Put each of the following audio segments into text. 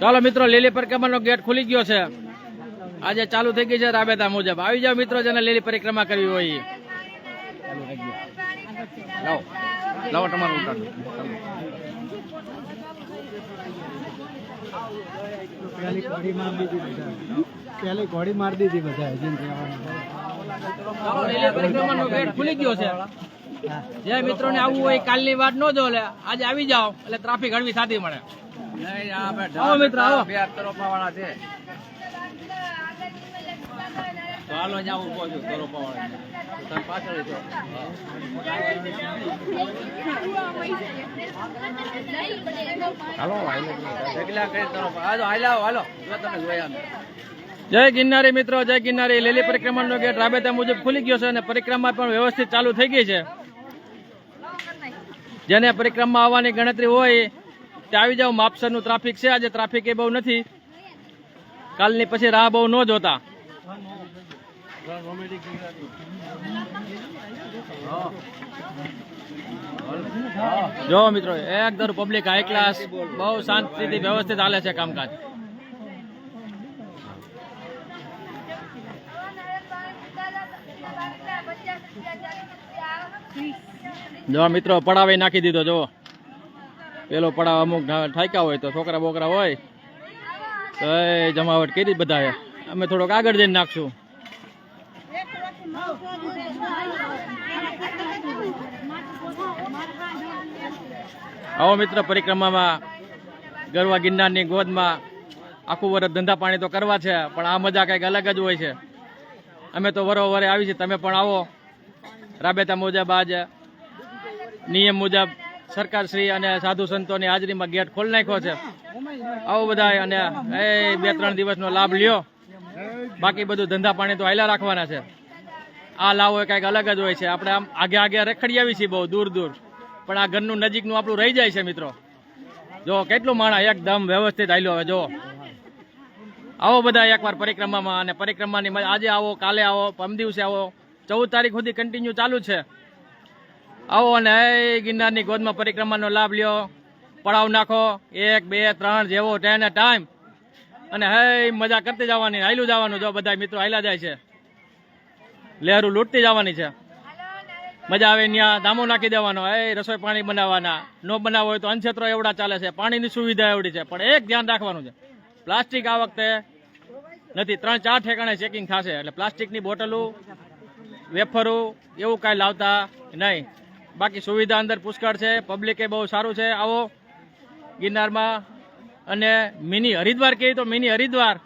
ચાલો મિત્રો, લીલી પરિક્રમાનો ગેટ ખુલી ગયો છે. આજે ચાલુ થઈ ગઈ છે રાબેતા મુજબ. આવી જાઓ મિત્રો, જેને લીલી પરિક્રમા કરવી હોય. લાવો. તમારું. પેલી ઘોડી મારી દીધી બધા પરિક્રમાનો ગેટ ખુલી ગયો છે. જે મિત્રોને આવવું હોય કાલની વાત ન જો આજે આવી જાઓ, એટલે ટ્રાફિક હળવી સાથી મળે. આવો મિત્રો, આવો. તો હાલો તમે હાલો હાલો. જય ગિરનારી મિત્રો, જય ગિરનારી. લીલી પરિક્રમાનો ગેટ રાબેતા મુજબ ખુલી ગયો છે અને પરિક્રમા પણ વ્યવસ્થિત ચાલુ થઈ ગઈ છે. જેને પરિક્રમા આવવાની ગણતરી હોય, તે આવી જાવ માપસરનું ટ્રાફિક છે. આજે ટ્રાફિક એ બહુ નથી. કાલની પછી રાહ બહુ ન જોતા. જો મિત્રો એકદમ પબ્લિક હાઈ ક્લાસ બહુ શાંતિથી વ્યવસ્થિત હાલે છે કામકાજ. જો મિત્રો પડાવે નાખી દીધો જો પેલો પડાવ અમુક ઠાક્યા હોય તો છોકરા બોકરા હોય. તો એ જમાવટ કરી બધાએ. અમે થોડોક આગળ જઈને નાખશું. આવો મિત્ર, પરિક્રમામાં ગરવા ગિરનારની ગોદમાં આખું વરસ ધંધા પાણી તો કરવા છે, પણ આ મજા કંઈક અલગ જ હોય છે. અમે તો વરો વરે આવી છે તમે પણ આવો. રાબેતા મુજબ આજ નિયમ મુજબ સરકારશ્રી અને સાધુ સંતોની હાજરીમાં ગેટ ખોલી નાખ્યો છે. આવો બધા અને એ બે ત્રણ દિવસનો લાભ લ્યો. બાકી બધું ધંધા પાણી તો આયલા રાખવાના છે. આ લાવો એ કંઈક અલગ જ હોય છે. આપણે આમ આગે આગે રખડી આવી છીએ બહુ દૂર દૂર. પણ આ ઘરનું નજીકનું આપણું રહી જાય છે મિત્રો. જો કેટલું માણા એકદમ વ્યવસ્થિત હાલ્યો હવે જો. આવો બધા એકવાર પરિક્રમામાં અને પરિક્રમાની આજે આવો, કાલે આવો, પરમ દિવસે આવો. ચૌદ તારીખ સુધી કન્ટિન્યુ ચાલુ છે. આવો અને ગિરનારની ગોદમાં પરિક્રમાનો લાભ લ્યો. પડાવ નાખો. એક, બે, ત્રણ જેવો ટેન ટાઈમ અને હે, મજા કરતી જવાની, હાયલું જવાનું જો બધા મિત્રો હાયલા જાય છે. લહેરું લૂંટતી જવાની છે. મજા આવે ત્યાં દામો નાખી દેવાનો. એ રસોઈ પાણી બનાવવાના. નો બનાવો હોય તો અનક્ષેત્રો એવડા ચાલે છે. પાણીની સુવિધા એવડી છે. પણ એક ધ્યાન રાખવાનું છે. પ્લાસ્ટિક આ વખતે નથી, ત્રણ ચાર ઠેકાણે ચેકિંગ થશે. એટલે પ્લાસ્ટિકની બોટલો વેફરો એવું કાંઈ લાવતા નહીં. બાકી સુવિધા અંદર પુષ્કળ છે પબ્લિકે બહુ સારું છે. આવો, ગિરનારમાં અને મિની હરિદ્વાર કહીએ તો મિની હરિદ્વાર,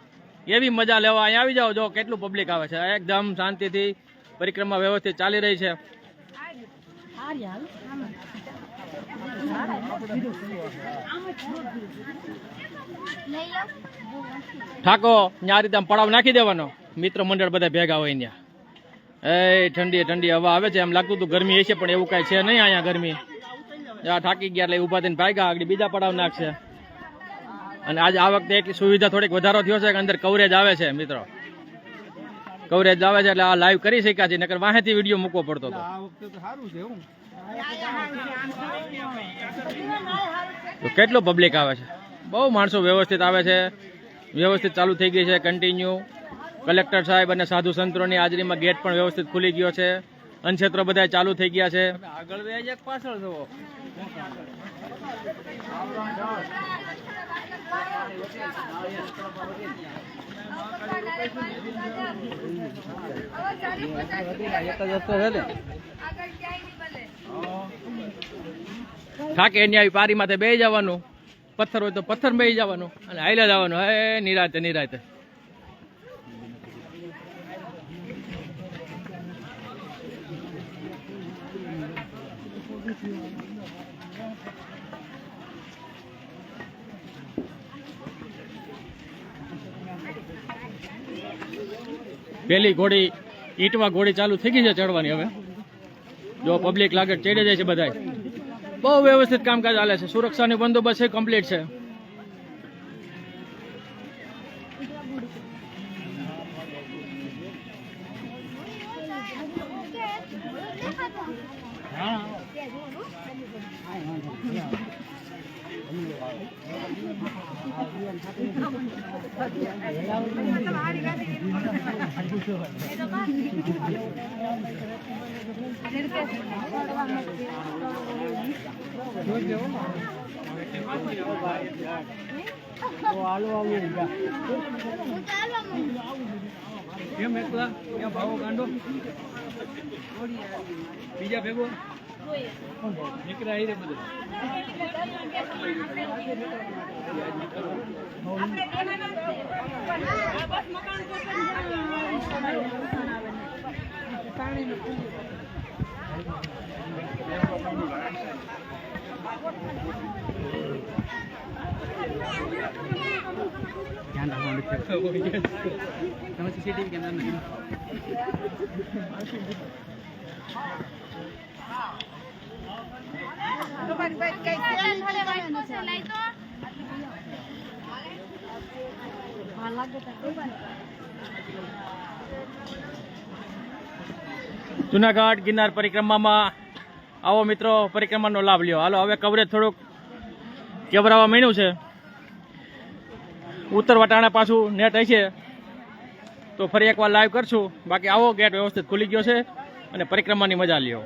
એવી મજા લેવા અહીંયા આવી જાઓ. જો કેટલું પબ્લિક આવે છે. એકદમ શાંતિથી પરિક્રમા વ્યવસ્થિત ચાલી રહી છે. ઠાકો ત્યાં રીતે પડાવ નાખી દેવાનો. મિત્ર મંડળ બધા ભેગા હોય ત્યાં. એ ઠંડી ઠંડી હવા આવે છે. એમ લાગતું હતું ગરમી હશે, પણ એવું કાંઈ છે નહીં અહીંયા ગરમી. આ થાકી ગયા એટલે ઊભા થઈને ભાગ્યા, આગળ બીજા પડાવ નાખશે. અને આજે આ વખતે એટલી સુવિધા થોડીક વધારો થયો છે કે અંદર કવરેજ આવે છે, મિત્રો. કવરેજ આવે છે એટલે આ લાઈવ કરી શક્યા છે નકર વાહેથી વીડિયો મૂકવો પડતો હતો તો કેટલો પબ્લિક આવે છે? બહુ માણસો વ્યવસ્થિત આવે છે. વ્યવસ્થિત ચાલુ થઈ ગઈ છે કન્ટિન્યુ કલેક્ટર સાહેબ અને સાધુ સંતોની હાજરીમાં ગેટ પણ વ્યવસ્થિત ખુલી ગયો છે. અનક્ષેત્રો બધા ચાલુ થઈ ગયા છે. આગળ પાછળ જવો થાકે એની આવી પારી માથે બે જવાનું. પથ્થર હોય તો પથ્થર બે જવાનું. અને હાઈલા જવાનું. હે નિરાતે નિરાતે. પેલી ઘોડી ઈટવા ઘોડી ચાલુ થઈ ગઈ છે ચડવાની હવે. જો પબ્લિક લાગે ચડે જાય છે બધા બહુ વ્યવસ્થિત કામકાજ ચાલે છે. સુરક્ષાની બંદોબસ્ત છે કમ્પ્લીટ છે. તો આલુ આવું જા કેમ એકલા ક્યાં ભાવો કાંડો બીજા ભેગો? નીકળ્યા આવી રે તમે સીસીટીવી કેમેરા નથી જુનાગઢ ગિરનાર પરિક્રમામાં આવો મિત્રો પરિક્રમાનો લાભ લ્યો. હાલો, હવે કવરેજ થોડુંક કેવરાવા માંડ્યું છે. ઉત્તર વટાણા પાછું નેટ હશે તો ફરી એકવાર લાઈવ કરશું. બાકી આવો ગેટ વ્યવસ્થિત ખુલી ગયો છે અને પરિક્રમાની મજા લ્યો.